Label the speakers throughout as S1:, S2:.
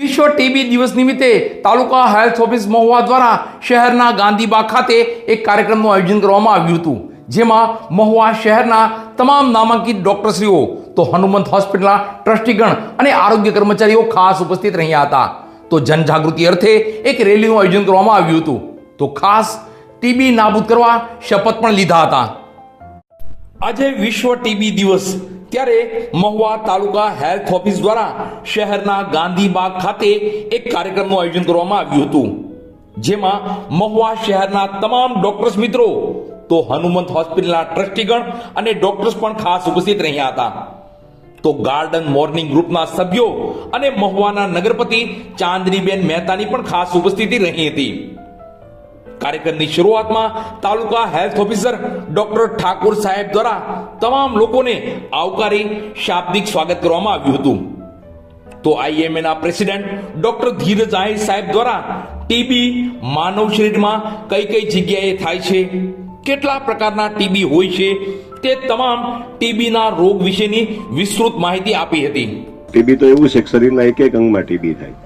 S1: વિશ્વ ટીબી દિવસ નિમિત્તે તાલુકા હેલ્થ ઓફિસ મહુવા દ્વારા શહેરના ગાંધીબાગ ખાતે એક કાર્યક્રમનું આયોજન કરવામાં આવ્યું હતું. જેમાં મહુવા શહેરના તમામ નામાંકિત ડોક્ટરશ્રીઓ, તો હનુમંત હોસ્પિટલના ટ્રસ્ટીગણ અને આરોગ્ય કર્મચારીઓ ખાસ ઉપસ્થિત રહ્યા હતા. તો જનજાગૃતિ અર્થે એક રેલીનું આયોજન કરવામાં આવ્યું હતું. તો ખાસ ટીબી નાબૂદ કરવા શપથ પણ લીધા હતા. આજે વિશ્વ ટીબી દિવસ ત્યારે મહુવા તાલુકા હેલ્થ ઓફિસ દ્વારા શહેરના ગાંધીબાગ ખાતે એક કાર્યક્રમનું આયોજન કરવામાં આવ્યું હતું. જેમાં મહુવા શહેરના તમામ ડોક્ટર્સ મિત્રો, તો હનુમંત હોસ્પિટલના ટ્રસ્ટીગણ અને ડોક્ટર્સ પણ ખાસ ઉપસ્થિત રહ્યા હતા. તો ગાર્ડન મોર્નિંગ ગ્રુપના સભ્યો અને મહુવાના નગરપતિ ચાંદનીબેન મહેતાની પણ ખાસ ઉપસ્થિતિ રહી હતી. કાર્યક્રમની શરૂઆતમાં taluka health officer doctor Thakor સાહેબ દ્વારા તમામ લોકોને આવકારી શાબ્દિક સ્વાગત કરવામાં આવ્યું હતું. તો આઈએમએના પ્રેસિડેન્ટ ડોક્ટર ધીરજ આહિર સાહેબ દ્વારા ટીબી માનવ શરીરમાં કઈ કઈ જગ્યાએ થાય છે, કેટલા પ્રકારના ટીબી હોય છે, તે તમામ ટીબીના રોગ વિશેની વિસ્તૃત માહિતી આપી હતી.
S2: ટીબી તો એવું છે શરીરના એક એક અંગમાં ટીબી થાય.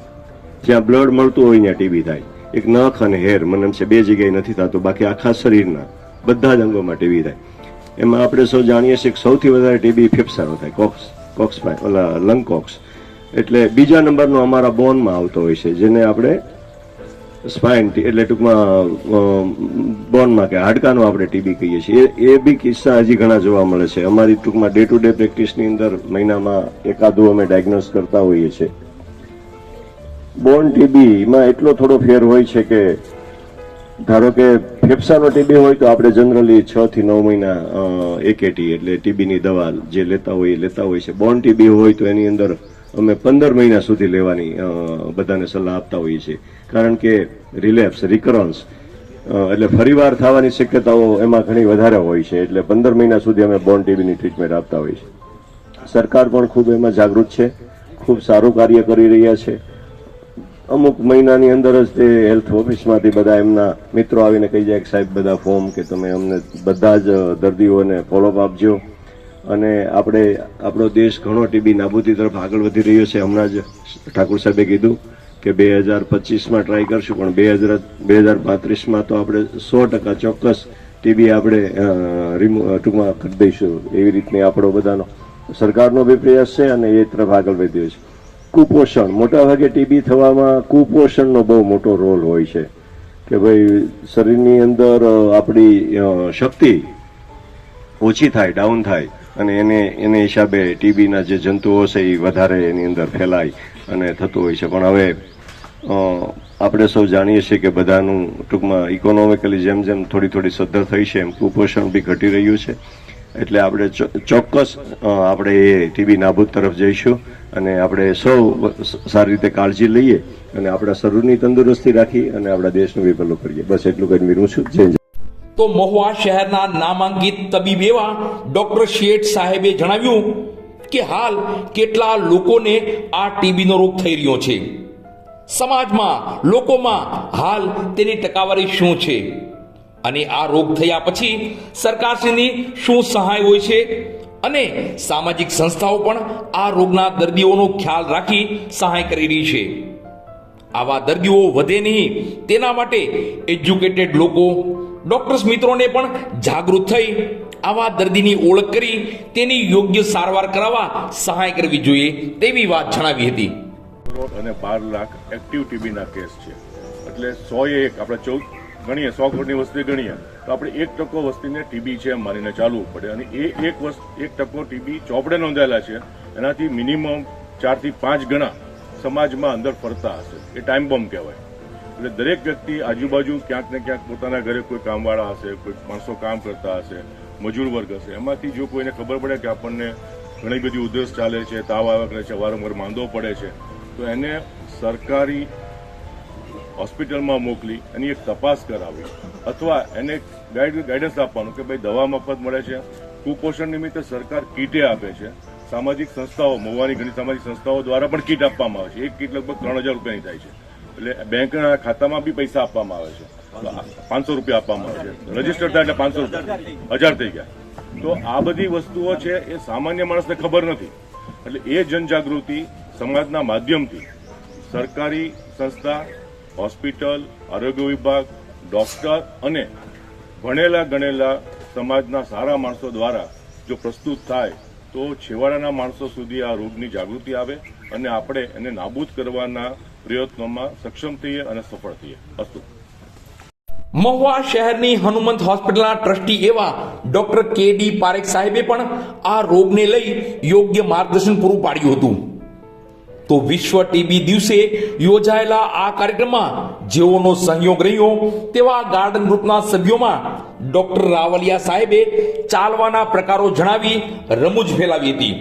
S2: જ્યાં બ્લડ મળતું હોય ત્યાં ટીબી થાય. એક નખ અને હેર મને એમ છે, બે જગ્યાએ નથી થતું, બાકી આખા શરીરના બધા જ અંગોમાં માટે થાય. એમાં આપણે સૌ જાણીએ છીએ કે સૌથી વધારે ટીબી ફેફસાનો થાય, કોક્સ કોક્સ ઓલા લંગ કોક્સ. એટલે બીજા નંબરનો અમારા બોનમાં આવતો હોય છે, જેને આપણે સ્પાઇન એટલે ટૂંકમાં બોનમાં કે હાડકાનો આપણે ટીબી કહીએ છીએ. એ બી કિસ્સા હજી ઘણા જોવા મળે છે. અમારી ટૂંકમાં ડે ટુ ડે પ્રેક્ટિસની અંદર મહિનામાં એકાદું અમે ડાયગ્નોસ કરતા હોઈએ છીએ. બોર્ન ટીબીમાં એટલો થોડો ફેર હોય છે કે ધારો કે ફેફસાનો ટીબી હોય તો આપણે જનરલી છ થી નવ મહિના એકેટી એટલે ટીબીની દવા જે લેતા હોય એ લેતા હોય છે. બોર્ન ટીબી હોય તો એની અંદર અમે પંદર મહિના સુધી લેવાની બધાને સલાહ આપતા હોઈએ છીએ. કારણ કે રિલેપ્સ, રિકરન્સ એટલે ફરીવાર થવાની શક્યતાઓ એમાં ઘણી વધારે હોય છે. એટલે પંદર મહિના સુધી અમે બોર્ન ટીબીની ટ્રીટમેન્ટ આપતા હોઈએ છીએ. સરકાર પણ ખૂબ એમાં જાગૃત છે, ખૂબ સારું કાર્ય કરી રહ્યા છે. અમુક મહિનાની અંદર જ તે હેલ્થ ઓફિસમાંથી બધા એમના મિત્રો આવીને કહી જાય કે સાહેબ, બધા ફોર્મ કે તમે અમને બધા જ દર્દીઓને ફોલોઅપ આપજો. અને આપણે, આપણો દેશ ઘણો ટીબી નાબૂદી તરફ આગળ વધી રહ્યો છે. હમણાં જ ઠાકુર સાહેબે કીધું કે બે હજાર પચીસમાં ટ્રાય કરશું, પણ બે હજાર બે હજાર પાંત્રીસમાં તો આપણે સો ટકા ચોક્કસ ટીબી આપણે રિમૂવ ટૂંકમાં કરી દઈશું. એવી રીતની આપણો બધાનો સરકારનો બી પ્રયાસ છે અને એ તરફ આગળ વધ્યો છે. કુપોષણ. મોટા ભાગે ટીબી થવામાં કુપોષણનો બહુ મોટો રોલ હોય છે. કે ભાઈ શરીરની અંદર આપણી શક્તિ ઓછી થાય, ડાઉન થાય, અને એને એને હિસાબે ટીબીના જે જંતુઓ છે એ વધારે એની અંદર ફેલાય અને થતું હોય છે. પણ હવે આપણે સૌ જાણીએ છીએ કે બધાનું ટૂંકમાં ઇકોનોમિકલી જેમ જેમ થોડી થોડી સદ્ધર થઈ છે, એમ કુપોષણ બી ઘટી રહ્યું છે. એટલે આપણે ચોક્કસ આપણે એ ટીબી નાબૂદ તરફ જઈશું અને આપણે સૌ સારી રીતે કાળજી લઈએ અને આપણા શરીરની તંદુરસ્તી રાખી અને આપણા દેશનું વિપલો કરીએ બસ એટલું કરી વિરું છું. જય
S1: તો મહુવા શહેરના નામાંકિત તબીબ એવા ડોક્ટર શેઠ સાહેબે જણાવ્યું કે હાલ કેટલા લોકોને આ ટીબીનો રોગ થઈ રહ્યો છે. સમાજમાં, લોકોમાં હાલ તેની ટકાવારી શું છે? અને આ રોગ થયા પછી સરકારશ્રીની શું સહાય હોય છે અને સામાજિક સંસ્થાઓ પણ આ રોગના દર્દીઓનો ખ્યાલ રાખી સહાય કરી રહી છે. આવા દર્દીઓ વધે નહીં, તેના માટે એજ્યુકેટેડ લોકો, ડોક્ટર્સ મિત્રોને પણ જાગૃત થઈ આવા દર્દીની ઓળખ કરી તેની યોગ્ય સારવાર કરાવવા સહાય કરવી જોઈએ તેવી વાત જણાવી હતી.
S3: અને બાર લાખ એક્ટિવ ટીબીના કેસ છે. એટલે સો એક, આપણે ચૌદ ગણીએ, સો કરોડની વસ્તી ગણીએ, તો આપણે એક ટકો વસ્તીને ટીબી છે એમ માનીને ચાલવું પડે. અને એ એક વસ્તુ, એક ટકો ટીબી ચોપડે નોંધાયેલા છે, એનાથી મિનિમમ ચારથી પાંચ ગણા સમાજમાં અંદર ફરતા હશે. એ ટાઈમ બોમ્બ કહેવાય. એટલે દરેક વ્યક્તિ આજુબાજુ ક્યાંક ને ક્યાંક પોતાના ઘરે કોઈ કામવાળા હશે, કોઈ માણસો કામ કરતા હશે, મજૂર વર્ગ હશે. એમાંથી જો કોઈને ખબર પડે કે આપણને ઘણી બધી ઉધરસ ચાલે છે, તાવ આવ્યા કરે છે વારંવાર માંદો પડે છે, તો એને સરકારી હોસ્પિટલમાં મોકલી એની એક તપાસ કરાવી અથવા એને ગાઈડ ગાઈડન્સ આપવાનું કે ભાઈ દવા મફત મળે છે. કુપોષણ નિમિત્તે સરકાર કીટે આપે છે. સામાજિક સંસ્થાઓ મોવાની ઘણી સામાજિક સંસ્થાઓ દ્વારા પણ કીટ આપવામાં આવે છે. એક કીટ લગભગ ત્રણ હજાર રૂપિયાની થાય છે. એટલે બેંકના ખાતામાં બી પૈસા આપવામાં આવે છે. પાંચસો રૂપિયા આપવામાં આવે છે. રજિસ્ટર થાય એટલે પાંચસો રૂપિયા. હજાર થઈ ગયા. તો આ બધી વસ્તુઓ છે એ સામાન્ય માણસને ખબર નથી. એટલે એ જનજાગૃતિ સમાજના માધ્યમથી સરકારી સંસ્થા હોસ્પિટલ, આરોગ્ય વિભાગ, ડોક્ટર અને ભણેલા ગણેલા સમાજના સારા માણસો દ્વારા જો પ્રસ્તુત થાય, તો છેવાડાના માણસો સુધી આ રોગની જાગૃતિ આવે અને આપણે એને નાબૂદ કરવાના પ્રયત્નોમાં સક્ષમ થઈએ અને સફળ થઈએ. અસ્તુ.
S1: મહુવા શહેરની હનુમંત હોસ્પિટલના ટ્રસ્ટી એવા ડોક્ટર કે ડી પારેખ સાહેબે પણ આ રોગને લઈ યોગ્ય માર્ગદર્શન પૂરું પાડ્યું હતું. તો વિશ્વ ટીબી દિવસે યોજાયેલા આ કાર્યક્રમમાં જેઓનો સહયોગ રહ્યો તેવા ગાર્ડન ગ્રુપના સભ્યોમાં ડોક્ટર રાવલિયા સાહેબે ચાલવાના પ્રકારો જણાવી રમૂજ ફેલાવી હતી.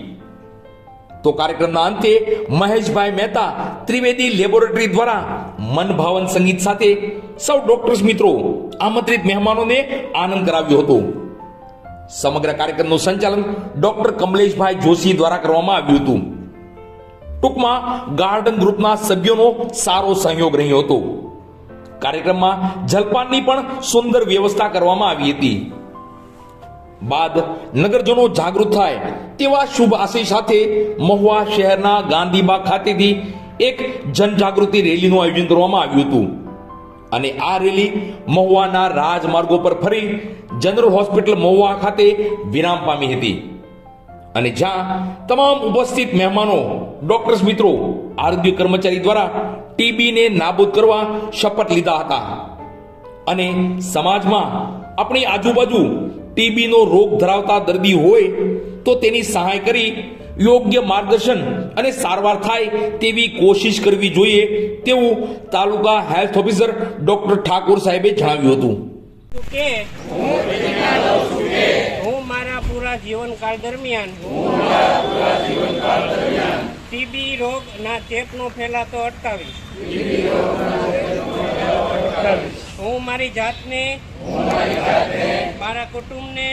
S1: તો કાર્યક્રમના અંતે મહેશભાઈ મહેતા ત્રિવેદી લેબોરેટરી દ્વારા મનભાવન સંગીત સાથે સૌ ડોક્ટર્સ મિત્રો આમંત્રિત મહેમાનોને આનંદ કરાવ્યો હતો. સમગ્ર કાર્યક્રમનું સંચાલન ડોક્ટર કમલેશભાઈ જોશી દ્વારા કરવામાં આવ્યું હતું. ટૂંકમાં ગાર્ડન ગ્રુપના સભ્યોનો સારો સહયોગ રહ્યો હતો. કાર્યક્રમમાં જલપાનની પણ સુંદર વ્યવસ્થા કરવામાં આવી હતી. બાદ નગરજનો જાગૃત થાય તેવા શુભ આશય સાથે મહુવા શહેરના ગાંધીબાગ ખાતેથી એક જનજાગૃતિ રેલીનું આયોજન કરવામાં આવ્યું હતું. અને આ રેલી મહુવાના રાજમાર્ગો પર ફરી જનરલ હોસ્પિટલ મહુવા ખાતે વિરામ પામી હતી. અને જ્યાં તમામ ઉપસ્થિત મહેમાનો, ડોક્ટર્સ મિત્રો, આરોગ્ય કર્મચારી દ્વારા ટીબીને નાબૂદ કરવા શપથ લીધા હતા. અને સમાજમાં આપણી આજુબાજુ ટીબીનો રોગ ધરાવતા દર્દી હોય તો તેની સહાય કરી યોગ્ય માર્ગદર્શન અને સારવાર થાય તેવી કોશિશ કરવી જોઈએ તેવું taluka health officer doctor Thakor સાહેબે જણાવ્યું હતું.
S4: હું મારા પૂરા જીવનકાળ દરમિયાન ટીબી રોગના ચેપનો ફેલાતો અટકાવીશ. હું મારી જાતને મારા કુટુંબને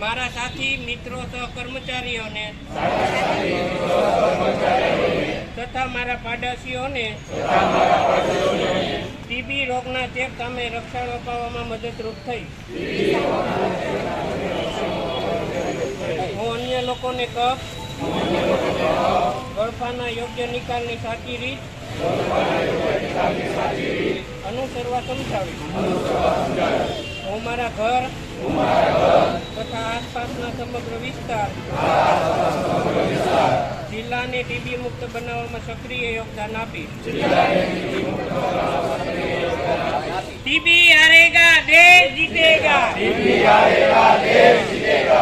S4: મારા સાથી મિત્રો સહ કર્મચારીઓને તથા મારા પાડોશીઓને ટીબી રોગના ચેપ સામે રક્ષણ અપાવવામાં મદદરૂપ થઈ. હું અન્ય લોકોને કફ ગળફાના યોગ્ય નિકાલની સાચી રીત અનુસરવા સમજાવીશ હું મારા ઘર તથા આસપાસના સમગ્ર વિસ્તાર જિલ્લાને ટીબી મુક્ત બનાવવામાં સક્રિય યોગદાન આપીશ टीबी हारेगा देश जीतेगा टीबी हारेगा देश जीतेगा